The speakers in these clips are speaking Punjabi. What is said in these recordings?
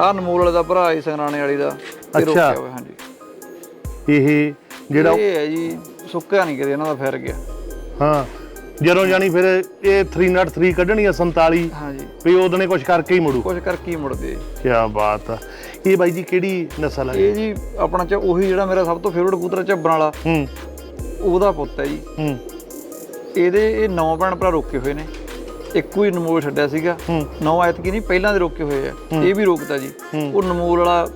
ਆਹ ਨਮੂਲ ਵਾਲੇ ਦਾ ਭਰਾ ਹੀ ਸੰਗਰਾਣੇ ਵਾਲੀ ਦਾ ਇਹ ਅੱਛਾ। ਰੋਕਿਆ ਹੋਇਆ ਹਾਂਜੀ। ਇਹ ਜਿਹੜਾ ਇਹ ਹੈ ਜੀ ਸੁੱਕਿਆ ਨਹੀਂ ਕਦੇ ਇਹਨਾਂ ਦਾ ਫਿਰ ਗਿਆ। ਹਾਂ ਜਦੋਂ ਜਾਣੀ ਫਿਰ ਇਹ 303 ਕੱਢਣੀ ਆ 47 ਹਾਂਜੀ। ਵੀ ਉਹਦਨੇ ਕੁਝ ਕਰਕੇ ਹੀ ਮੁੜੂ। ਕੁਝ ਕਰਕੇ ਹੀ ਮੁੜਦੇ। ਕੀ ਬਾਤ ਆ। ਇਹ ਬਾਈ ਜੀ ਕਿਹੜੀ ਨਸਲ ਹੈ ਇਹ? ਜੀ ਆਪਣਾ ਚ ਉਹੀ ਜਿਹੜਾ ਮੇਰਾ ਸਭ ਤੋਂ ਫੇਵਰਟ ਕਬੂਤਰ ਝੱਬਣ ਵਾਲਾ। ਹੂੰ। ਉਹਦਾ ਪੁੱਤ ਹੈ ਜੀ। ਹੂੰ। ਇਹਦੇ ਇਹ ਨੌ ਭੈਣ ਭਰਾ ਰੋਕੇ ਹੋਏ ਨੇ। ਇੱਕੋ ਹੀ ਨਮੂਲ ਛੱਡਿਆ ਸੀਗਾ। ਨੌ ਐਤਕੀ ਨਹੀਂ ਪਹਿਲਾਂ ਦੇ ਰੋਕੇ ਹੋਏ ਆ। ਇਹ ਵੀ ਰੋਕਤਾ ਜੀ। ਉਹ ਨਮੂਲ ਵਾਲਾ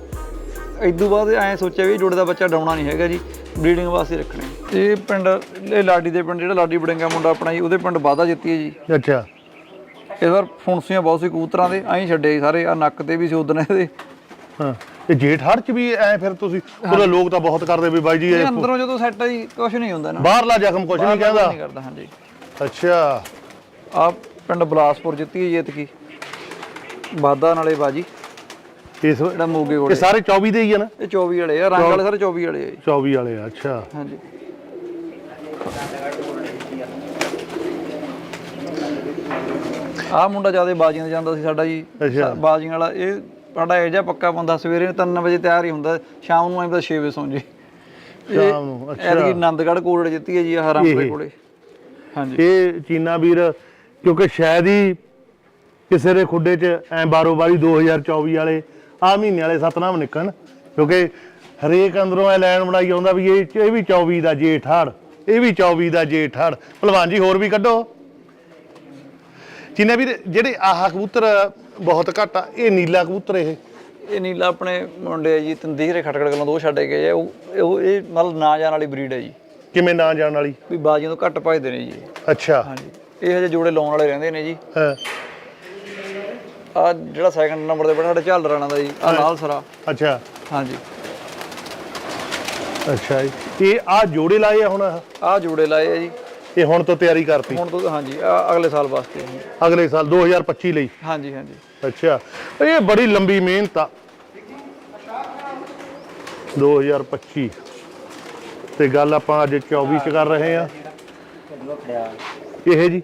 ਇਦੋਂ ਬਾਅਦ ਐਂ ਸੋਚਿਆ ਵੀ ਜੋੜੇ ਦਾ ਬੱਚਾ ਡਾਉਣਾ ਨਹੀਂ ਹੈਗਾ ਜੀ ਬਰੀਡਿੰਗ ਵਾਸਤੇ ਰੱਖਣੇ। ਇਹ ਪਿੰਡ ਇਹ ਲਾਡੀ ਦੇ ਪਿੰਡ ਜਿਹੜਾ ਲਾਡੀ ਬੜਿੰਗਾ ਮੁੰਡਾ ਆਪਣਾ ਜੀ ਉਹਦੇ ਪਿੰਡ ਵਾਦਾ ਜਿੱਤੀ ਹੈ ਜੀ। ਅੱਛਾ। ਇਸ ਵਾਰ ਫੁੰਸੀਆਂ ਬਹੁਤ ਸੀ ਕਬੂਤਰਾਂ ਦੇ ਐਂ ਛੱਡੇ ਸਾਰੇ ਆ ਨੱਕ ਤੇ ਵੀ ਸੀ ਉਦਣ ਇਹਦੇ ਹਾਂ ਇਹ ਜੇਠ ਹੜ ਚ ਵੀ ਐ ਫਿਰ ਤੁਸੀਂ ਉਹਦਾ ਲੋਕ ਤਾਂ ਬਹੁਤ ਕਰਦੇ ਵੀ ਬਾਈ ਜੀ ਇਹ ਅੰਦਰੋਂ ਜਦੋਂ ਸੈੱਟ ਹੈ ਜੀ ਕੁਝ ਨਹੀਂ ਹੁੰਦਾ ਨਾ। ਬਾਹਰਲਾ ਜ਼ਖਮ ਕੁਝ ਨਹੀਂ ਕਹਿੰਦਾ। ਨਹੀਂ ਕਰਦਾ ਹਾਂਜੀ। ਅੱਛਾ। ਆ ਪਿੰਡ ਬਲਾਸਪੁਰ ਜਿੱਤੀ ਹੈ ਜੀ ਐਤਕੀ ਵਾਦਾ ਨਾਲੇ ਬਾਜੀ। ਇਸ ਜਿਹੜਾ ਮੋਗੇ ਇਹ ਕੋਲੇ ਸਾਰੇ 24 ਦੇ ਹੀ ਆ ਨਾ? ਇਹ 24 ਵਾਲੇ ਆ ਰੰਗ ਵਾਲੇ ਸਾਰੇ 24 ਵਾਲੇ ਆ ਜੀ। 24 ਵਾਲੇ ਆ ਅੱਛਾ। ਹਾਂਜੀ। ਆ ਮੁੰਡਾ ਜ਼ਿਆਦਾ ਬਾਜੀਆਂ ਤੇ ਜਾਂਦਾ ਸੀ ਸਾਡਾ ਜੀ। ਬਾਜੀਆਂ ਵਾਲਾ ਇਹ ਸਾਡਾ ਇਹ ਜਿਹਾ ਪੱਕਾ ਬੰਦਾ ਸਵੇਰੇ 3 ਵਜੇ ਤਿਆਰ ਹੀ ਹੁੰਦਾ ਸ਼ਾਮ ਨੂੰ ਐਂ ਪਤਾ 6 ਵਜੇ ਸੌਂ ਜੇ। ਸ਼ਾਮ ਨੂੰ, ਅੱਛਾ। ਐਤਕੀ ਆਨੰਦਗੜ੍ਹ ਕੋਲੜ ਜਿੱਤੀ ਹੈ ਜੀ ਆਹ ਰਾਮਪੁਰੇ ਇਹ। ਕੋਲੇ। ਹਾਂਜੀ। ਇਹ ਚੀਨਾ ਵੀਰ ਕਿਉਂਕਿ ਸ਼ਾਇਦ ਹੀ ਕਿਸੇ ਦੇ ਖੁੱਡੇ 'ਚ ਐ ਬਾਰੋ ਬਾਰੀ 2024 ਵਾਲੇ ਆ ਮਹੀਨੇ ਵਾਲੇ ਸਤਨਾਮ ਨਿਕਲਣ ਕਿਉਂਕਿ ਹਰੇਕ ਅੰਦਰੋਂ ਐ ਲੈਣ ਬਣਾਈ ਆਉਂਦਾ ਵੀ ਇਹ ਇਹ ਵੀ 24 ਦਾ ਜੇਠ ਹੜ ਇਹ ਵੀ 24 ਦਾ ਜੇਠ ਹੜ ਭਲਵਾਨ ਜੀ ਹੋਰ ਵੀ ਕੱਢੋ। ਚੀਨਾ ਵੀਰ ਜਿਹੜੇ ਆਹ ਕਬੂਤਰ ਬਹੁਤ ਘੱਟ ਆ ਇਹ ਨੀਲਾ ਕਬੂਤਰ ਇਹ। ਇਹ ਨੀਲਾ ਆਪਣੇ ਮੁੰਡੇ ਜੀ ਤੰਦੀਰੇ ਖਟਕੜ ਗੱਲੋਂ ਦੋ ਛੱਡੇ ਗਏ ਆ ਉਹ ਉਹ ਇਹ ਮਤਲਬ ਨਾ ਜਾਣ ਵਾਲੀ ਬਰੀਡ ਹੈ ਜੀ। ਕਿਵੇਂ ਨਾ ਜਾਣ ਵਾਲੀ? ਵੀ ਬਾਜੀਆਂ ਤੋਂ ਘੱਟ ਭਜਦੇ ਨੇ ਜੀ। ਅੱਛਾ। ਹਾਂਜੀ। ਇਹ ਹਜੇ ਜੋੜੇ ਲਾਉਣ ਵਾਲੇ ਰਹਿੰਦੇ ਨੇ ਜੀ। ਹਾਂ। ਆ ਜਿਹੜਾ ਸੈਕੰਡ ਨੰਬਰ ਤੇ ਬੜਾ ਸਾਡੇ ਝੱਲ ਰਾਣਾ ਦਾ ਜੀ ਆ ਨਾਲ ਸਰਾ। ਅੱਛਾ। ਹਾਂਜੀ। ਅੱਛਾ ਜੀ। ਇਹ ਆ ਜੋੜੇ ਲਾਏ ਆ ਹੁਣ? ਆ ਜੋੜੇ ਲਾਏ ਆ ਜੀ। ਇਹ ਹੁਣ ਤੋਂ ਤਿਆਰੀ ਕਰਤੀ? ਹੁਣ ਤੋਂ ਹਾਂਜੀ ਅਗਲੇ ਸਾਲ ਵਾਸਤੇ। ਅਗਲੇ ਸਾਲ 2025 ਲਈ? ਹਾਂਜੀ ਹਾਂਜੀ। ਅੱਛਾ। ਇਹ ਬੜੀ ਲੰਬੀ ਮਿਹਨਤ ਆ। 2025 ਤੇ ਗੱਲ ਆਪਾਂ ਅੱਜ 24 ਚ ਕਰ ਰਹੇ ਆ। ਇਹ ਜੀ?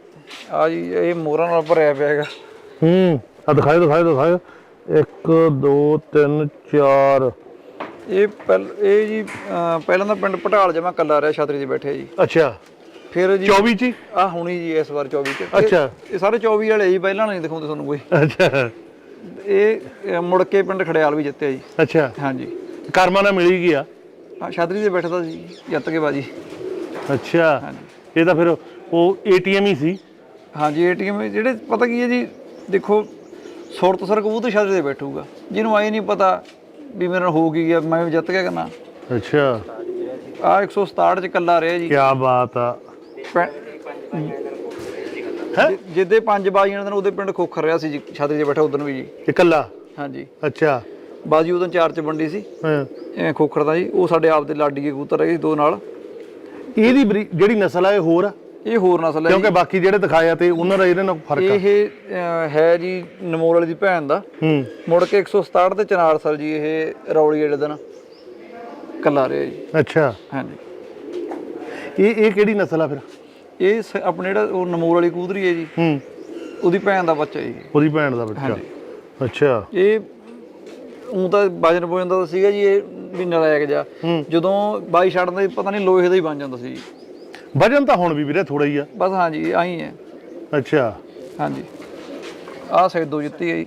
ਆ ਜੀ ਇਹ ਮੋਹਰਾਂ ਨਾਲ ਭਰਿਆ ਪਿਆ ਹੈਗਾ। ਹੂੰ ਆ ਦਿਖਾਓ ਦਿਖਾਓ ਦਿਖਾਓ 1 2 3 4 ਇਹ ਪਹਿਲ ਇਹ ਜੀ ਅਹ ਪਹਿਲਾਂ ਤਾਂ ਪਿੰਡ ਪਟਾਲ ਜਮਾ ਕੱਲਾ ਰਿਹਾ ਛਤਰੀ 'ਚ ਬੈਠੇ ਜੀ। ਅੱਛਾ। ਫਿਰ ਜੀ 24 ਚ ਹੀ? ਆ ਹੁਣੀ ਜੀ ਇਸ ਵਾਰ 24 'ਚ। ਇਹ- ਅੱਛਾ। ਇਹ ਸਾਰੇ 24 ਵਾਲੇ ਜੀ ਪਹਿਲਾਂ ਨਹੀਂ ਦਿਖਾਉਂਦੇ ਤੁਹਾਨੂੰ ਕੋਈ। ਅੱਛਾ। ਇਹ ਅਹ, ਮੁੜ ਕੇ ਪਿੰਡ ਖੜਿਆਲ ਵੀ ਜਿੱਤਿਆ ਜੀ। ਅੱਛਾ। ਹਾਂਜੀ। ਕਰਮਾ ਨਾਲ ਮਿਲੀ ਗਿਆ ਆ? ਛਤਰੀ 'ਤੇ ਬੈਠਦਾ ਸੀ ਜਿੱਤ ਕੇ ਬਾਜੀ। ਅੱਛਾ। ਇਹ ਤਾਂ ਫਿਰ ਉਹ ਏਟੀਐਮ ਹੀ ਸੀ। ਹਾਂਜੀ ਏਟੀਐਮ ਜਿਹੜੇ ਪਤਾ ਕੀ ਹੈ ਜੀ ਦੇਖੋ ਸੁਰਤ ਸਰ ਕਬੂਤਰ ਛਤਰੀ ਤੇ ਬੈਠੂਗਾ। ਜਿਹਨੂੰ ਆਏ ਨਹੀਂ ਪਤਾ ਵੀ ਮੇਰੇ ਨਾਲ ਹੋ ਕੀ ਗਿਆ ਮੈਂ ਜਿੱਤ ਗਿਆ ਕਰਨਾ ਅੱਛਾ। ਆ 167 ਚ ਕੱਲਾ ਰਿਹਾ ਜੀ। ਕੀ ਬਾਤ ਆ। ਜਿੱਦੇ ਪੰਜ ਬਾਜੀਆਂ ਦਿਨ ਉਹਦੇ ਪਿੰਡ ਖੋਖਰ ਰਿਹਾ ਸੀ ਜੀ ਛਤਰੀ ਤੇ ਬੈਠਾ ਉਦੋਂ ਵੀ ਜੀ। ਇਕੱਲਾ? ਹਾਂਜੀ। ਅੱਛਾ। ਬਾਜੀ ਉਦੋਂ ਚਾਰ ਚ ਵੰਡੀ ਸੀ। ਹਾਂ। ਐ ਖੋਖਰ ਦਾ ਜੀ। ਉਹ ਸਾਡੇ ਆਪ ਦੇ ਲਾਡੀ ਦੇ ਕਬੂਤਰ ਹੈਗੇ ਸੀ ਦੋ ਨਾਲ। ਇਹਦੀ ਜਿਹੜੀ ਨਸਲ ਆ ਇਹ ਹੋਰ ਆ? ਇਹ ਹੋਰ ਨਸਲ ਹੈ। ਕਿਉਂਕਿ ਬਾਕੀ ਜਿਹੜੇ ਦਿਖਾਇਆ ਤੇ ਉਹਨਾਂ ਦਾ ਇਹਦੇ ਨਾਲ ਫ਼ਰਕ ਆ। ਇਹ ਹੈ ਜੀ ਨਮੋਲ ਵਾਲੀ ਦੀ ਭੈਣ ਦਾ। ਹੂੰ। ਮੁੜ ਕੇ 167 ਤੇ ਚਨਾਰ ਸਰ ਜੀ ਇਹ ਰੌਲੀ ਵਾਲੇ ਦਿਨ। ਕੱਲਾ ਰਿਹਾ ਜੀ। ਅੱਛਾ। ਹਾਂਜੀ। ਇਹ ਇਹ ਕਿਹੜੀ ਨਸਲ ਆ ਫਿਰ? ਇਹ ਆਪਣੇ ਜਿਹੜਾ ਉਹ ਨਮੋਲ ਵਾਲੀ ਕੂਦਰੀ ਹੈ ਜੀ। ਹੂੰ। ਉਹਦੀ ਭੈਣ ਦਾ ਬੱਚਾ ਜੀ। ਉਹਦੀ ਭੈਣ ਦਾ ਬੱਚਾ। ਅੱਛਾ। ਇਹ ਉਹ ਤਾਂ ਵਜਨ ਬੋਜਨ ਦਾ ਸੀਗਾ ਜੀ ਇਹ ਵੀ ਨਲਾਇਕ ਜਾ ਜਦੋਂ ਬਾਈ ਛੱਡਦਾ ਪਤਾ ਨਹੀਂ ਲੋਹੇ ਦਾ ਹੀ ਬਣ ਜਾਂਦਾ ਸੀ ਜੀ। ਵਜਨ ਤਾਂ ਹੁਣ ਵੀ ਵੀਰੇ ਥੋੜਾ ਹੀ ਆ। ਬਸ ਹਾਂਜੀ ਆਹੀ ਹੈ। ਅੱਛਾ। ਹਾਂਜੀ। ਆਹ ਸੈਦੋ ਜਿੱਤੀ ਹੈ ਜੀ।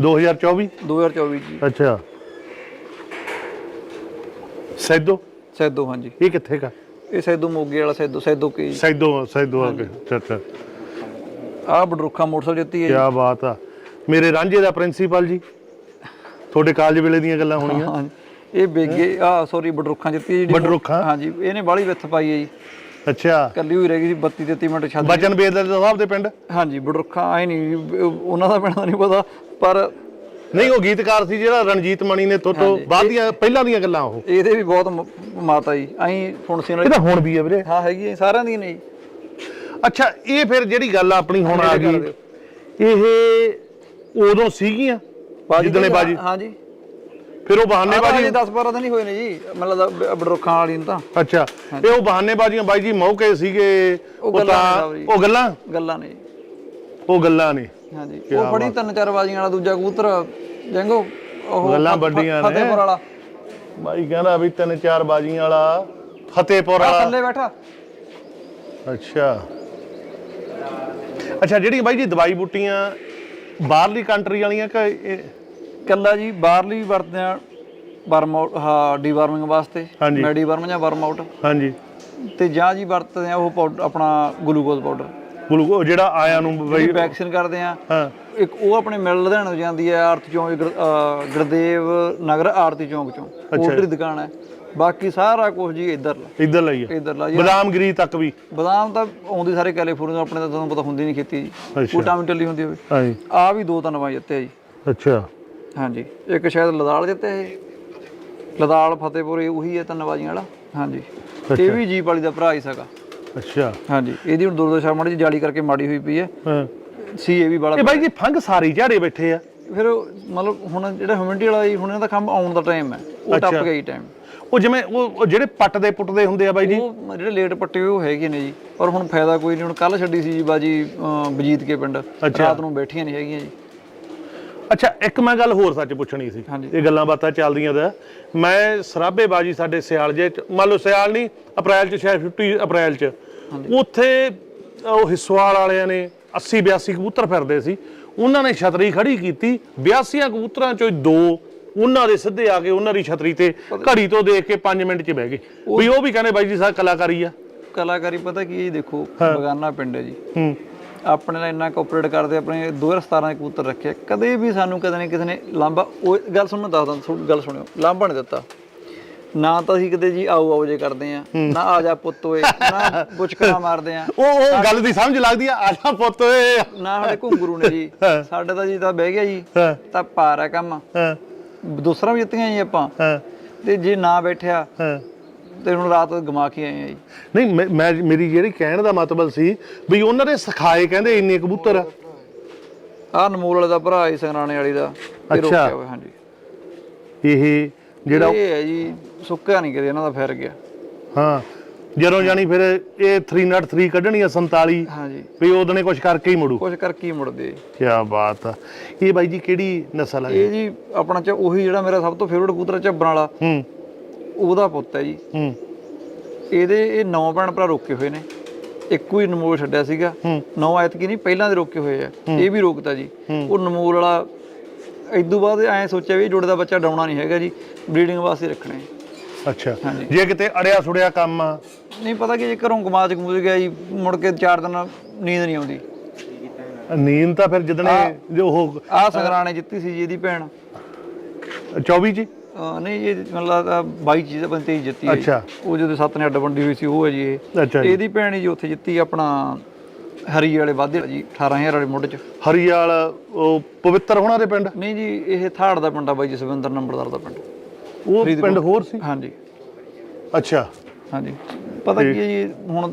2024 2024 ਜੀ। ਅੱਛਾ। ਸੈਦੋ ਸੈਦੋ ਹਾਂਜੀ। ਇਹ ਕਿੱਥੇ ਕਾ? ਇਹ ਸੈਦੋ ਮੋਗੇ ਵਾਲਾ ਸੈਦੋ ਸੈਦੋ ਕੇ ਸੈਦੋ ਸੈਦੋ ਆ ਕੇ। ਅੱਛਾ ਅੱਛਾ। ਆਹ ਬਡਰੁੱਖਾ ਮੋਟਰਸਾਈਕਲ ਜਿੱਤੀ ਹੈ ਜੀ। ਕੀ ਬਾਤ ਆ। ਮੇਰੇ ਰਾਂਝੇ ਦਾ ਪ੍ਰਿੰਸੀਪਲ ਜੀ। ਤੁਹਾਡੇ ਕਾਲਜ ਵੇਲੇ ਦੀਆਂ ਗੱਲਾਂ ਹੋਣੀਆਂ। ਹਾਂ ਇਹ ਬੇਗੇ ਆ ਸੌਰੀ ਬਡਰੁੱਖਾਂ ਜਿੱਤੀ ਜਿਹੜੀ ਬਡਰੁੱਖਾਂ? ਹਾਂਜੀ ਇਹਨੇ ਬਾਹਲੀ ਵਿੱਥ ਪਾਈ ਹੈ ਜੀ। ਅੱਛਾ। ਕੱਲੀ ਹੋਈ ਰਹਿ ਗਈ ਸੀ 32 33 ਮਿੰਟ ਛੱਡ ਬਚਨ ਬੇਦ ਸਾਹਿਬ ਦੇ ਪਿੰਡ? ਹਾਂਜੀ ਬਡਰੁੱਖਾਂ ਆਏ ਨਹੀਂ ਉਹਨਾਂ ਦਾ ਪਿੰਡ ਦਾ ਨਹੀਂ ਪਤਾ ਪਰ ਨਹੀਂ ਉਹ ਗੀਤਕਾਰ ਸੀ ਜਿਹੜਾ ਰਣਜੀਤ ਮਣੀ ਨੇ ਥੋਤੋਂ ਬਾਅਦ ਦੀਆਂ ਪਹਿਲਾਂ ਦੀਆਂ ਗੱਲਾਂ ਉਹ। ਇਹਦੇ ਵੀ ਬਹੁਤ ਮ- ਮਾਤਾ ਜੀ ਐਂ ਫੁਣਸੀ ਨਾਲ ਇਹ ਤਾਂ ਹੁਣ ਵੀ ਹੈ ਵੀਰੇ। ਹਾਂ ਹੈਗੀ ਹੈ, ਸਾਰਿਆਂ ਦੀ ਨਹੀਂ। ਅੱਛਾ ਇਹ ਫਿਰ ਜਿਹੜੀ ਗੱਲ ਆਪਣੀ ਹੁਣ ਆ ਗਈ ਇਹ ਉਦੋਂ ਸੀਗੀਆਂ? ਜਿੱਦਣੇ ਬਾਜੀ? ਹਾਂਜੀ। ਫਿਰ ਉਹ ਬਹਾਨੇਬਾਜ਼ੀ ਬਾਜੀ 10 12 ਦਿਨ ਹੀ ਹੋਏ ਨੇ ਜੀ ਮੈਨੂੰ ਲੱਗਦਾ ਬਡਰੁੱਖਾਂ ਵਾਲੀ ਨੂੰ ਤਾਂ। ਅੱਛਾ ਇਹ ਉਹ ਬਹਾਨੇਬਾਜ਼ੀਆਂ ਬਾਈ ਜੀ ਮੌਕੇ ਸੀਗੇ ਉਹ ਗੱਲਾਂ ਉਹ ਗੱਲਾਂ? ਗੱਲਾਂ ਨੇ। ਜੀ। ਉਹ ਗੱਲਾਂ ਨੇ। ਹਾਂਜੀ। ਉਹ ਫੜੀ ਤਿੰਨ ਚਾਰ ਬਾਜੀਆਂ ਵਾਲਾ ਦੂਜਾ ਕਬੂਤਰ ਜੰਗੋ ਉਹ ਗੱਲਾਂ ਵੱਡੀਆਂ ਨੇ। ਫਤਿਹਪੁਰ ਵਾਲਾ। ਬਾਈ ਕਹਿੰਦਾ ਵੀ ਤਿੰਨ ਚਾਰ ਬਾਜੀਆਂ ਵਾਲਾ ਫਤਿਹਪੁਰ ਵਾਲਾ। ਥੱਲੇ ਬੈਠਾ। ਅੱਛਾ। ਅੱਛਾ ਜਿਹੜੀ ਬਾਈ ਜੀ ਦਵਾਈ ਬੂਟੀਆਂ ਬਾਹਰਲੀ ਕੰਟਰੀ ਵਾਲੀਆਂ ਕਿ ਇਹ- ਕੱਲਾ ਜੀ ਬਾਹਰਲੀ ਵਰਤਦੇ ਆ ਵਰਮ ਆਊਟ ਹਾਂ ਡੀਵਾਰਮਿੰਗ ਵਾਸਤੇ ਹਾਂਜੀ। ਮੈਡੀ ਵਰਮ ਜਾਂ ਵਰਮ ਆਊਟ ਹਾਂਜੀ। ਤੇ ਜਾਂ ਜੀ ਵਰਤਦੇ ਆ ਉਹ ਪਾਊਡਰ ਆਪਣਾ ਗਲੂਕੋਜ਼ ਪਾਊਡਰ ਗਲੂਕੋ ਜਿਹੜਾ ਆਇਆ ਨੂੰ ਬਈ ਵੈਕਸੀਨ ਕਰਦੇ ਆ ਹਾਂ। ਇੱਕ ਉਹ ਆਪਣੇ ਮਿਲ ਲੁਧਿਆਣੇ ਤੋਂ ਜਾਂਦੀ ਹੈ ਆਰਤੀ ਚੌਂਕ ਗੁਰ- ਅਹ ਗੁਰਦੇਵ ਨਗਰ ਆਰਤੀ ਚੌਂਕ ਚੋਂ। ਉਹਦੀ ਦੁਕਾਨ ਹੈ। ਬਾਕੀ ਸਾਰਾ ਕੁਝ ਜੀ ਇੱਧਰ ਇੱਧਰ ਲਈ ਆ ਇੱਧਰ ਲਾ ਜੀ। ਬਦਾਮਗਿਰੀ ਤੱਕ ਵੀ। ਬਦਾਮ ਤਾਂ ਆਉਂਦੀ ਸਾਰੇ ਕੈਲੀਫੋਰਨੀਆ ਤੋਂ ਆਪਣੇ ਤਾਂ ਤੁਹਾਨੂੰ ਪਤਾ ਹੁੰਦੀ ਨਹੀਂ ਖੇਤੀ ਜੀ। ਅੱਛਾ। ਕੋਈ ਟਾਮੀ ਟੱਲੀ ਹੁੰਦੀ ਹੋਵੇ। ਹਾਂਜੀ। ਆ ਵੀ ਦੋ ਤਿੰਨ ਵਾਰ ਜਿੱਤੇ ਜੀ। ਅੱਛਾ। ਹਾਂਜੀ। ਇੱਕ ਸ਼ਾਇਦ ਲਦਾਲ ਜਿੱਤੇ ਇਹ। ਲਦਾਲ ਫਤਿਹਪੁਰ ਇਹ ਉਹੀ ਹੈ ਤਿੰਨ ਬਾਜੀਆਂ ਵਾਲਾ। ਹਾਂਜੀ। ਇਹ ਵੀ ਜੀਪ ਵਾਲੀ ਦਾ ਭਰਾ ਹੀ ਸਗਾ। ਅੱਛਾ। ਹਾਂਜੀ। ਇਹਦੀ ਹੁਣ ਦੁਰਦਸ਼ਾ ਮਾੜੀ ਜਿਹੀ ਜਾਲੀ ਕਰਕੇ ਮਾੜੀ ਹੋਈ ਪਈ ਹੈ। ਹਾਂ। ਸੀ ਇਹ ਵੀ ਬੜਾ ਇਹ ਬਾਈ ਜੀ ਫੰਗ ਸਾਰੀ ਝਾੜੇ ਬੈਠੇ ਆ। ਫਿਰ ਮਤਲਬ ਹੁਣ ਜਿਹੜਾ ਹਿਊਮਿਡਿਟੀ ਵਾਲਾ ਜੀ ਹੁਣ ਇਹਨਾਂ ਦਾ ਕੰਮ ਆਉਣ ਦਾ ਟਾਈਮ ਹੈ। ਉਹ ਟੱਪ ਗਿਆ ਜੀ ਟਾਈਮ ਉਹ ਜਿਵੇਂ ਉਹ ਜਿਹੜੇ ਪੱਟਦੇ ਪੁੱਟਦੇ ਹੁੰਦੇ ਆ ਬਾਈ ਜੀ। ਉਹ ਜਿਹੜੇ ਲੇਟ ਪੱਟੇ ਉਹ ਹੈਗੇ ਨੇ ਜੀ। ਪਰ ਹੁਣ ਫਾਇਦਾ ਕੋਈ ਨਹੀਂ। ਹੁਣ ਕੱਲ ਛੱਡੀ ਸੀ ਜੀ ਬਾਜੀ ਬਜੀਤ ਕੇ ਪਿੰਡ। ਰਾਤ ਨੂੰ ਬੈਠੀਆਂ ਨਹੀਂ ਹੈਗੀਆਂ ਜੀ। ਅੱਛਾ ਇੱਕ ਮੈਂ ਗੱਲ ਹੋਰ ਸੱਚ ਪੁੱਛਣੀ ਸੀ। ਹਾਂਜੀ। ਇਹ ਗੱਲਾਂ ਬਾਤਾਂ ਚੱਲਦੀਆਂ ਦਾ ਮੈਂ ਸਰਾਬੇ ਬਾਜੀ ਸਾਡੇ ਸਿਆਲ ਜੇ ਚ- ਮੰਨ ਲਓ ਸਿਆਲ ਨਹੀਂ ਅਪ੍ਰੈਲ ਚ ਸ਼ਾਇਦ 50 ਅਪ੍ਰੈਲ ਚ। ਉੱਥੇ ਉਹ ਹਿੱਸਵਾਲ ਵਾਲਿਆਂ ਨੇ 80 82 ਕਬੂਤਰ ਫਿਰਦੇ ਸੀ। ਉਹਨਾਂ ਨੇ ਛਤਰੀ ਖੜੀ ਕੀਤੀ। 82 ਕਬੂਤਰਾਂ ਚੋਂ ਦੋ ਉਹਨਾਂ ਦੇ ਸਿੱਧੇ ਆ ਕੇ ਉਹਨਾਂ ਦੀ ਛਤਰੀ ਤੇ ਘੜੀ ਤੋਂ ਦੇਖ ਕੇ 5 ਮਿੰਟ ਚ ਬਹਿ ਗਏ। ਵੀ ਉਹ ਵੀ ਕਹਿੰਦੇ ਬਾਈ ਜੀ ਸਾਡਾ ਕਲਾਕਾਰੀ ਆ। ਕਲਾਕਾਰੀ ਪਤਾ ਕੀ ਹੈ ਜੀ ਦੇਖੋ ਬਗਾਨਾ ਪਿੰਡ ਹੈ ਜੀ। ਹੂੰ। ਆਪਣੇ ਨਾਲ ਇੰਨਾ ਕੋਆਪਰੇਟ ਕਰਦੇ ਆਪਣੇ 2017 ਦੇ ਕਬੂਤਰ ਰੱਖੇ। ਕਦੇ ਵੀ ਸਾਨੂੰ ਕਦੇ ਨਹੀਂ ਕਿਸੇ ਨੇ ਲਾਂਬਾ ਉਹ ਗੱਲ ਸੁਣੋ ਦੱਸਦਾ ਥੋੜੀ ਗੱਲ ਸੁਣਿਓ ਲਾਂਬਾ ਨਹੀਂ ਦਿੱਤਾ। ਨਾ ਤਾਂ ਅਸੀਂ ਕਦੇ ਜੀ ਆਓ ਆਓ ਜੇ ਕਰਦੇ ਆ ਨਾ ਆ ਜਾ ਪੁੱਤ ਓਏ ਨਾ ਬੁਚਕਣਾ ਮਾਰਦੇ ਆ ਉਹ ਉਹ ਗੱਲ ਦੀ ਸਮਝ ਲੱਗਦੀ ਆ ਆਜਾ ਪੁੱਤ ਓਏ। ਨਾ ਸਾਡੇ ਘੁੰਗਰੂ ਨੇ ਜੀ ਸਾਡੇ ਤਾਂ ਜੀ ਤਾਂ ਬਹਿ ਗਿਆ ਜੀ ਤਾਂ ਪਾਰ ਹੈ ਕੰਮ। ਹਾਂ। ਦੂਸਰਾ ਵੀ ਜਿੱਤੀਆਂ ਜੀ ਆਪਾਂ। ਹਾਂ। ਤੇ ਜੇ ਨਾ ਬੈਠਿਆ ਹਾਂ। ਤੇ ਹੁਣ ਰਾਤ ਗਮਾ ਕੇ ਆਏ ਆ ਜੀ। ਨਹੀਂ ਮੈਂ- ਮੈਂ ਮੇਰੀ ਜਿਹੜੀ ਕਹਿਣ ਦਾ ਮਤਲਬ ਸੀ ਵੀ ਉਹਨਾਂ ਦੇ ਸਿਖਾਏ ਕਹਿੰਦੇ ਇੰਨੇ ਕਬੂਤਰ ਆ। ਆਹ ਨਮੂਲ ਵਾਲੇ ਦਾ ਭਰਾ ਹੀ ਸੰਗਰਾਣੇ ਵਾਲੀ ਦਾ। ਇਹ ਅੱਛਾ। ਰੋਕਿਆ ਹੋਇਆ ਹਾਂਜੀ। ਇਹ ਜਿਹੜਾ ਇਹ ਹੈ ਜੀ ਸੁੱਕਿਆ ਨਹੀਂ ਕਦੇ ਇਹਨਾਂ ਦਾ ਫੈਰ ਗਿਆ। ਹਾਂ ਜਦੋਂ ਜਾਣੀ ਫਿਰ ਇਹ 303 ਕੱਢਣੀ ਆ 47 ਹਾਂਜੀ। ਵੀ ਉਹਦਨੇ ਕੁਝ ਕਰਕੇ ਹੀ ਮੁੜੂ। ਕੁਛ ਕਰਕੇ ਹੀ ਮੁੜਦੇ। ਕੀ ਬਾਤ ਆ। ਇਹ ਬਾਈ ਜੀ ਕਿਹੜੀ ਨਸਲ ਹੈ ਇਹ ਜੀ ਆਪਣਾ ਚ ਉਹੀ ਜਿਹੜਾ ਮੇਰਾ ਸਭ ਤੋਂ ਫੇਵਰਟ ਕਬੂਤਰ ਝੱਬਰਾਂ ਵਾਲਾ। ਹੂੰ। ਉਹਦਾ ਪੁੱਤ ਹੈ ਜੀ। ਹੂੰ। ਇਹਦੇ ਇਹ ਨੌ ਭੈਣ ਭਰਾ ਰੋਕੇ ਹੋਏ ਨੇ। ਇੱਕੋ ਹੀ ਨਮੂਲ ਛੱਡਿਆ ਸੀਗਾ। ਨੌ ਐਤਕੀ ਨਹੀਂ ਪਹਿਲਾਂ ਦੇ ਰੋਕੇ ਹੋਏ ਆ। ਇਹ ਵੀ ਰੋਕਤਾ ਜੀ। ਉਹ ਨਮੂਲ ਵਾਲਾ ਇਦੋਂ ਬਾਅਦ ਐਂ ਸੋਚਿਆ ਵੀ ਜੋੜੇ ਦਾ ਬੱਚਾ ਡਾਉਣਾ ਨਹੀਂ ਹੈਗਾ ਜੀ। ਬਰੀਡਿੰਗ ਵਾਸਤੇ ਰੱਖਣੇ ਅੱਛਾ। ਜੇ ਕਿਤੇ ਅੜਿਆ ਸੁੜਿਆ ਕੰਮ ਆ। ਨਹੀਂ ਪਤਾ ਕਿ ਜੇ ਘਰੋਂ ਗਮਾਚ ਗਮੂਚ ਗਿਆ ਜੀ ਮੁੜ ਕੇ ਚਾਰ ਦਿਨ ਨੀਂਦ ਨਹੀਂ ਆਉਂਦੀ। ਨੀਂਦ ਤਾਂ ਫਿਰ ਜਿੱਦਣੇ ਜੋ ਉਹ ਆਹ ਸੰਗਰਾਣੇ ਜਿੱਤੀ ਸੀ ਜੀ ਇਹਦੀ ਭੈਣ। 24 ਜੀ? ਨਹੀਂ ਇਹ ਮੈਨੂੰ ਲੱਗਦਾ 22 ਚੀਜ਼ ਬੰਦੇ ਤੇਈ ਜਿੱਤੀ ਹੈ ਜੀ। ਅੱਛਾ। ਉਹ ਜਦੋਂ ਸੱਤ ਨੇ ਅੱਡ ਵੰਡੀ ਹੋਈ ਸੀ ਉਹ ਹੈ ਜੀ ਇਹ। ਅੱਛਾ ਜੀ। ਇਹਦੀ ਭੈਣ ਜੀ ਉੱਥੇ ਜਿੱਤੀ ਆਪਣਾ ਹਰੀ ਵਾਲੇ ਵਾਧੇ ਜੀ 18000 ਵਾਲੇ ਮੁੱਢ ਚ। ਹਰੀਆਲ ਉਹ ਪਵਿੱਤਰ ਹੋਣਾ ਦੇ ਪਿੰਡ? ਨਹੀਂ ਜੀ ਇਹ ਥਾੜ ਦਾ ਪਿੰਡ ਆ ਬਾਈ ਜਸਵਿੰਦਰ ਨੰਬਰਦਾਰ ਦਾ ਪਿੰਡ। ਉਹ ਪਿੰਡ ਹੋਰ ਸੀ? ਹਾਂਜੀ। ਅੱਛਾ। ਹਾਂਜੀ। ਪਤਾ ਕੀ ਹੈ ਜੀ ਹੁਣ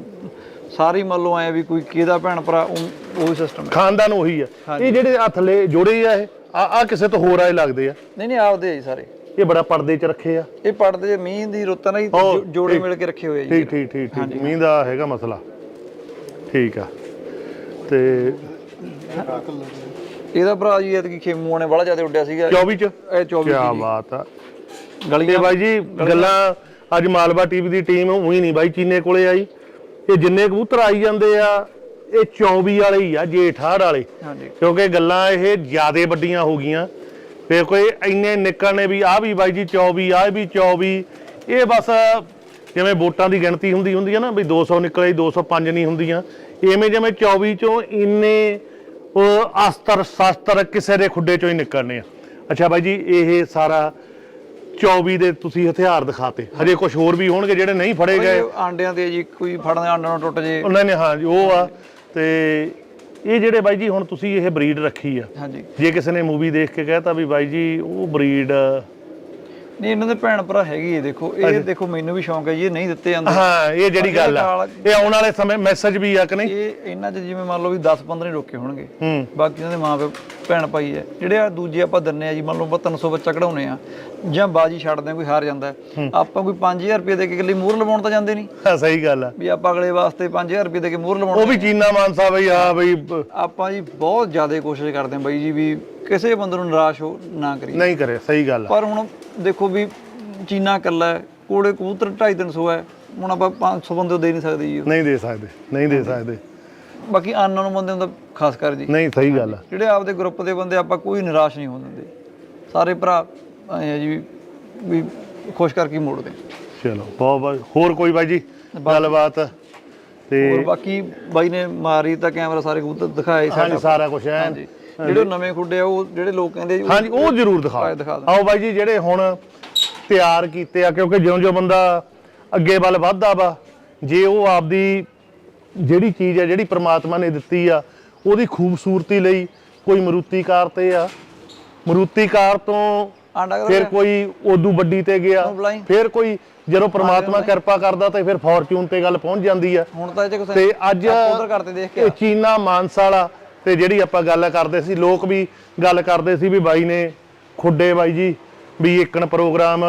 ਸਾਰੀ ਮੰਨ ਲਓ ਐ ਵੀ ਕੋਈ ਕਿਹਦਾ ਭੈਣ ਭਰਾ ਉਹ ਉਹ ਸਿਸਟਮ ਹੈ। ਖਾਨਦਾਨ ਉਹੀ ਆ ਇਹ ਜਿਹੜੇ ਆ ਥੱਲੇ ਜੋੜੇ ਆ ਇਹ ਆ ਆ ਕਿਸੇ ਤੋਂ ਹੋਰ ਆਏ ਲੱਗਦੇ ਆ? ਨਹੀਂ ਨਹੀਂ ਆਪਦੇ ਆ ਜੀ ਸਾਰੇ। ਇਹ ਬੜਾ ਪਰਦੇ 'ਚ ਰੱਖੇ ਆ। ਇਹ ਪੜਦੇ ਜੇ ਮੀਂਹ ਦੀ ਰੁੱਤ ਨਾਲ ਹੀ ਜੋ- ਜੋੜੇ ਮਿਲ ਕੇ ਰੱਖੇ ਹੋਏ ਆ ਜੀ ਠੀਕ ਠੀਕ ਠੀਕ ਠੀਕ। ਮੀਂਹ ਦਾ ਹੈਗਾ ਮਸਲਾ। ਠੀਕ ਆ। ਤੇ ਇਹਦਾ ਭਰਾ ਜੀ ਐਤਕੀ ਖੇਮੂਆਂ ਨੇ ਬੜਾ ਜ਼ਿਆਦਾ ਉੱਡਿਆ ਸੀਗਾ। 24 ਚ? ਇਹ 24 ਕੀ ਬਾਤ ਆ। ਗਲੀਆਂ ਬਾਈ ਜੀ ਗੱਲਾਂ ਅੱਜ ਮਾਲਵਾ ਟੀਵੀ ਦੀ ਟੀਮ ਉਹੀ ਨਹੀਂ ਬਾਈ ਚੀਨੇ ਕੋਲੇ ਆਈ। ਇਹ ਜਿੰਨੇ ਕਬੂਤਰ ਆਈ ਜਾਂਦੇ ਆ ਇਹ 24 ਵਾਲੇ ਹੀ ਆ ਜੇਠਾੜ ਵਾਲੇ। ਹਾਂਜੀ। ਕਿਉਂਕਿ ਗੱਲਾਂ ਇਹ ਜਿਆਦੇ ਵੱਡੀਆਂ ਹੋ ਗਈਆਂ। ਤੇ ਕੋਈ ਇੰਨੇ ਨਿਕਲਣੇ ਵੀ ਆ ਵੀ ਬਾਈ ਜੀ 24 ਆ ਵੀ 24 ਇਹ ਬਸ ਜਿਵੇਂ ਵੋਟਾਂ ਦੀ ਗਿਣਤੀ ਹੁੰਦੀ ਹੁੰਦੀ ਹੈ ਨਾ ਵੀ 200 ਨਿਕਲੇ 205 ਨਹੀਂ ਹੁੰਦੀਆਂ। ਐਵੇਂ ਜਿਵੇਂ 24 ਚੋਂ ਇੰਨੇ ਉਹ ਅਸਤਰ ਸ਼ਸਤਰ ਕਿਸੇ ਦੇ ਖੁੱਡੇ ਚੋਂ ਹੀ ਨਿਕਲਣੇ ਆ। ਅੱਛਾ ਬਾਈ ਜੀ ਇਹ ਸਾਰਾ 24 ਦੇ ਤੁਸੀਂ ਹਥਿਆਰ ਦਿਖਾਤੇ। ਹਜੇ ਕੁਝ ਹੋਰ ਵੀ ਹੋਣਗੇ ਜਿਹੜੇ ਨਹੀਂ ਫੜੇ ਗਏ। ਆਂਡਿਆਂ ਦੇ ਜੀ ਕੋਈ ਫੜਨ ਦੇ ਆਂਡਿਆਂ ਨੂੰ ਟੁੱਟ ਜੇ। ਉਹਨਾਂ ਨੇ ਹਾਂ ਜੀ ਉਹ ਆ ਤੇ ਇਹ ਜਿਹੜੇ ਬਾਈ ਜੀ ਹੁਣ ਤੁਸੀਂ ਇਹ ਬਰੀਡ ਰੱਖੀ ਆ ਹਾਂਜੀ। ਜੇ ਕਿਸੇ ਨੇ ਮੂਵੀ ਦੇਖ ਕੇ ਕਹਿਤਾ ਵੀ ਬਾਈ ਜੀ ਉਹ ਬਰੀਡ ਨਹੀਂ ਇਹਨਾਂ ਦੇ ਭੈਣ ਭਰਾ ਹੈਗੀ ਹੈ ਦੇਖੋ ਇਹ ਦੇਖੋ ਮੈਨੂੰ ਵੀ ਸ਼ੌਂਕ ਹੈ ਜੀ ਇਹ ਨਹੀਂ ਦਿੱਤੇ ਜਾਂਦੇ। ਹਾਂ ਇਹ ਜਿਹੜੀ ਗੱਲ ਆ। ਇਹ ਆਉਣ ਵਾਲੇ ਸਮੇਂ ਮੈਸੇਜ ਵੀ ਆ ਕਿ ਨਹੀਂ? ਇਹ ਇਹਨਾਂ 'ਚ ਜਿਵੇਂ ਮੰਨ ਲਓ ਵੀ 10 15 ਹੀ ਰੋਕੇ ਹੋਣਗੇ। ਹੂੰ। ਬਾਕੀ ਇਹਨਾਂ ਦੇ ਮਾਪੇ ਭੈਣ ਭਾਈ ਹੈ। ਜਿਹੜੇ ਆ ਦੂਜੇ ਆਪਾਂ ਦਿੰਨੇ ਆ ਜੀ ਮੰਨ ਲਓ ਆਪਾਂ 300 ਬੱਚਾ ਕਢਾਉਨੇ ਆ ਜਾਂ ਬਾਜੀ ਛੱਡਦੇ ਆ ਕੋਈ ਹਾਰ ਜਾਂਦਾ। ਆਪਾਂ ਕੋਈ 5000 ਰੁਪਏ ਦੇ ਕੇ ਇਕੱਲੀ ਮੂਹਰ ਲਵਾਉਣ ਤਾਂ ਜਾਂਦੇ ਨਹੀਂ। ਹਾਂ ਸਹੀ ਗੱਲ ਆ। ਵੀ ਆਪਾਂ ਅਗਲੇ ਵਾਸਤੇ 5000 ਰੁਪਏ ਦੇ ਕੇ ਮੂਹਰ ਲਵਾਉਣ ਉਹ ਵੀ ਚੀਨਾ ਮਾਨਸਾ ਬਈ ਹਾਂ ਬਈ ਆਪਾਂ ਜੀ ਬਹੁਤ ਜ਼ਿਆਦਾ ਕੋਸ਼ਿਸ਼ ਕਰਦੇ ਹਾਂ ਬਾਈ ਜੀ ਵੀ ਕਿਸੇ ਬੰਦੇ ਨੂੰ ਨਿਰਾਸ਼ ਹੋ ਨਾ ਕਰੀਏ। ਨਹੀਂ ਕਰੇ ਸਹੀ ਗੱਲ ਆ। ਪਰ ਹੁਣ ਦੇਖੋ ਵੀ ਚੀਨਾ ਕੱਲਾ ਕੋੜੇ ਕਬੂਤਰ 2.5 300 ਹੈ ਹੁਣ ਆਪਾਂ 500 ਬੰਦੇ ਦੇ ਨਹੀਂ ਸਕਦੇ ਜੀ ਨਹੀਂ ਦੇ ਸਕਦੇ ਨਹੀਂ ਦੇ ਸਕਦੇ। ਬਾਕੀ ਅਨਨੋਨ ਬੰਦੇ ਨੂੰ ਤਾਂ ਖਾਸ ਕਰ ਜੀ। ਨਹੀਂ ਸਹੀ ਗੱਲ ਆ। ਜਿਹੜੇ ਆਪਦੇ ਗਰੁੱਪ ਦੇ ਬੰਦੇ ਆਪਾਂ ਕੋਈ ਨਿਰਾਸ਼ ਨਹੀਂ ਹੋਣ ਦਿੰਦੇ। ਸਾਰੇ ਭਰਾ ਐਂ ਆ ਜੀ ਵੀ- ਖੁਸ਼ ਕਰਕੇ ਮੋੜਦੇ। ਚਲੋ ਬਹੁਤ ਬਹੁਤ। ਹੋਰ ਕੋਈ ਬਾਈ ਜੀ? ਗੱਲਬਾਤ ਤੇ ਹੋਰ ਬਾਕੀ ਬਾਈ ਨੇ ਮਾਰੀ ਤਾਂ ਕੈਮਰਾ ਸਾਰੇ ਕਬੂਤਰ ਦਿਖਾਏ ਹਾਂਜੀ ਸਾਰਾ ਕੁਝ ਹੈ ਹਾਂਜੀ। ਜਿਹੜੇ ਨਵੇਂ ਖੁੱਡੇ ਆ ਉਹ ਜਿਹੜੇ ਲੋਕ ਕਹਿੰਦੇ ਹਾਂਜੀ ਉਹ ਜ਼ਰੂਰ ਦਿਖਾਓ। ਆਓ ਬਾਈ ਜੀ ਜਿਹੜੇ ਹੁਣ ਤਿਆਰ ਕੀਤੇ ਆ ਕਿਉਂਕਿ ਜਿਉਂ-ਜਿਉਂ ਬੰਦਾ ਅੱਗੇ ਵੱਲ ਵੱਧਦਾ ਵਾ ਜੇ ਉਹ ਆਪਦੀ ਜਿਹੜੀ ਚੀਜ਼ ਹੈ ਜਿਹੜੀ ਪ੍ਰਮਾਤਮਾ ਨੇ ਦਿੱਤੀ ਆ ਉਹਦੀ ਖੂਬਸੂਰਤੀ ਲਈ ਕੋਈ ਮਰੂਤੀਕਾਰ ਤੇ ਆ। ਮਰੂਤੀਕਾਰ ਤੋਂ ਫਿਰ ਕੋਈ ਉਦੋਂ ਵੱਡੀ ਤੇ ਗਿਆ। ਫਿਰ ਕੋਈ ਜਦੋਂ ਪ੍ਰਮਾਤਮਾ ਕਿਰਪਾ ਕਰਦਾ ਤੇ ਫਿਰ ਫੋਰਚੂਨ ਤੇ ਗੱਲ ਪਹੁੰਚ ਜਾਂਦੀ ਆ। ਹੁਣ ਤਾਂ ਇਹ ਤੇ ਅੱਜ ਉਧਰ ਦੇਖ ਕੇ ਚੀਨਾ ਮਾਨਸਾ ਵਾਲਾ ਤੇ ਜਿਹੜੀ ਆਪਾਂ ਗੱਲ ਕਰਦੇ ਸੀ ਲੋਕ ਵੀ ਗੱਲ ਕਰਦੇ ਸੀ ਵੀ ਬਾਈ ਨੇ ਖੁੱਡੇ ਬਾਈ ਜੀ ਵੀ ਇੱਕਣ ਪ੍ਰੋਗਰਾਮ।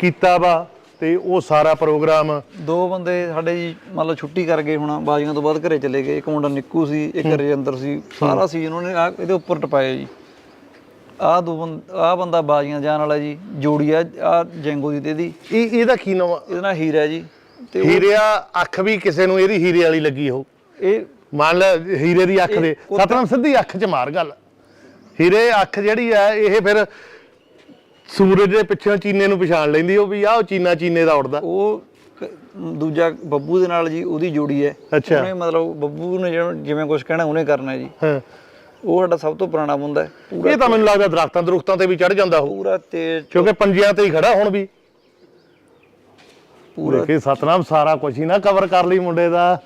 ਕੀਤਾ ਵਾ। ਤੇ ਉਹ ਸਾਰਾ ਪ੍ਰੋਗਰਾਮ ਦੋ ਬੰਦੇ ਸਾਡੇ ਜੀ ਮੰਨ ਲਓ ਛੁੱਟੀ ਕਰ ਗਏ ਹੁਣ ਬਾਜੀਆਂ ਤੋਂ ਬਾਅਦ ਘਰੇ ਚਲੇ ਗਏ। ਇੱਕ ਮੁੰਡਾ ਨਿੱਕੂ ਸੀ ਇੱਕ ਰਜਿੰਦਰ ਸੀ। ਸਾਰਾ ਸੀ ਉਹਨਾਂ ਨੇ ਆਹ ਇਹਦੇ ਉੱਪਰ ਟਪਾਇਆ ਜੀ। ਆਹ ਦੋ ਬੰਦ ਆਹ ਬੰਦਾ ਬਾਜੀਆਂ ਜਾਣ ਵਾਲਾ ਜੀ ਜੋੜੀ ਆ ਆ ਜੈਂਗੋ ਦੀ ਤੇ ਇਹਦੀ। ਇਹ ਇਹਦਾ ਕੀ ਨਾਮ ਆ? ਇਹਦਾ ਨਾਂ ਹੀਰਾ ਜੀ। ਤੇ ਉਹ- ਹੀਰਿਆ ਅੱਖ ਵੀ ਕਿਸੇ ਨੂੰ ਇਹਦੀ ਹੀਰੇ ਵਾਲੀ ਲੱਗੀ ਹੋ ਇਹ ਮੰਨ ਲੈ ਹੀਰੇ ਦੀ ਅੱਖ ਦੇ। ਸਤਨਾਮ ਸਿੱਧੀ ਅੱਖ 'ਚ ਮਾਰ ਗੱਲ। ਹੀਰੇ ਅੱਖ ਜਿਹੜੀ ਆ ਇਹ ਫਿਰ ਸੂਰਜ ਦੇ ਪਿੱਛੇ ਚੀਨੇ ਨੂੰ ਪਛਾਣ ਲੈਂਦੀ ਉਹ ਵੀ ਆਹ ਉਹ ਚੀਨਾ ਚੀਨੇ ਦਾ ਉੜਦਾ। ਉਹ ਕ- ਦੂਜਾ ਬੱਬੂ ਦੇ ਨਾਲ ਜੀ ਉਹਦੀ ਜੋੜੀ ਹੈ। ਅੱਛਾ। ਉਹਨੇ ਮਤਲਬ ਬੱਬੂ ਨੇ ਜਿਵੇਂ- ਕੁਝ ਕਹਿਣਾ ਉਹਨੇ ਕਰਨਾ ਹੈ ਜੀ। ਹਾਂ। ਉਹ ਸਾਡਾ ਸਭ ਤੋਂ ਪੁਰਾਣਾ ਬੰਦਾ ਹੈ। ਇਹ ਤਾਂ ਮੈਨੂੰ ਲੱਗਦਾ ਦਰਖਤਾਂ ਦਰੁਖਤਾਂ ਤੇ ਵੀ ਚੜ ਜਾਂਦਾ ਉਹ ਪੂਰਾ ਤੇਜ਼ ਕਿਉਂਕਿ ਪੰਜਿਆਂ ਤੇ ਹੀ ਖੜਾ ਹੁਣ ਵੀ। ਪੂਰਾ ਦੇਖੇ ਸਤਨਾਮ ਸਾਰਾ ਕੁਝ ਹੀ ਨਾ ਕਵਰ ਕਰ ਲਈ ਮੁੰਡੇ ਦਾ।